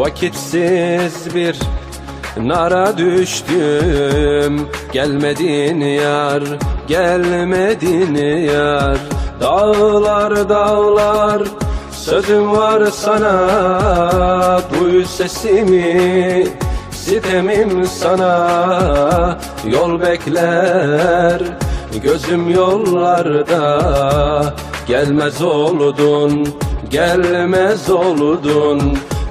Vakitsiz bir nara düştüm. Gelmedin yar, gelmedin yar. Dağlar dağlar sözüm var sana. Duy sesimi sitemim sana. Yol bekler gözüm yollarda. Gelmez oldun, gelmez oldun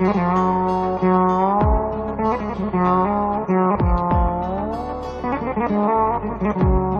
Thank you.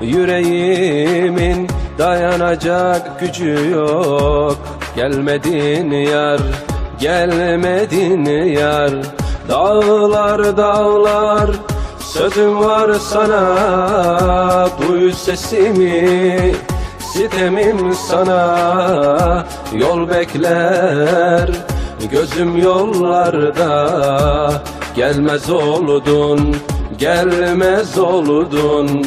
Yüreğimin dayanacak gücü yok. Gelmedin yar, gelmedin yar. Dağlar dağlar sözüm var sana. Duy sesimi sitemim sana. Yol bekler gözüm yollarda. Gelmez oldun, gelmez oldun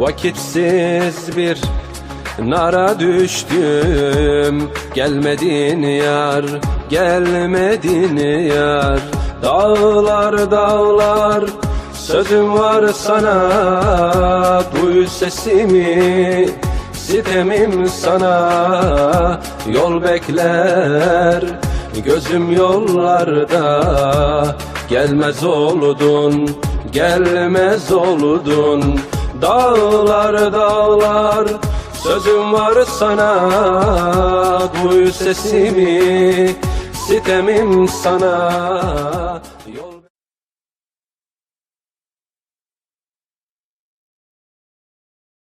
Vakitsiz bir nara düştüm. Gelmedin yar, gelmedin yar. Dağlar dağlar sözüm var sana. Duy sesimi sitemim sana. Yol bekler gözüm yollarda. Gelmez oldun, gelmez oldun Dağlar dağlar sözüm var sana. Duy sesimi sitemim sana. Yol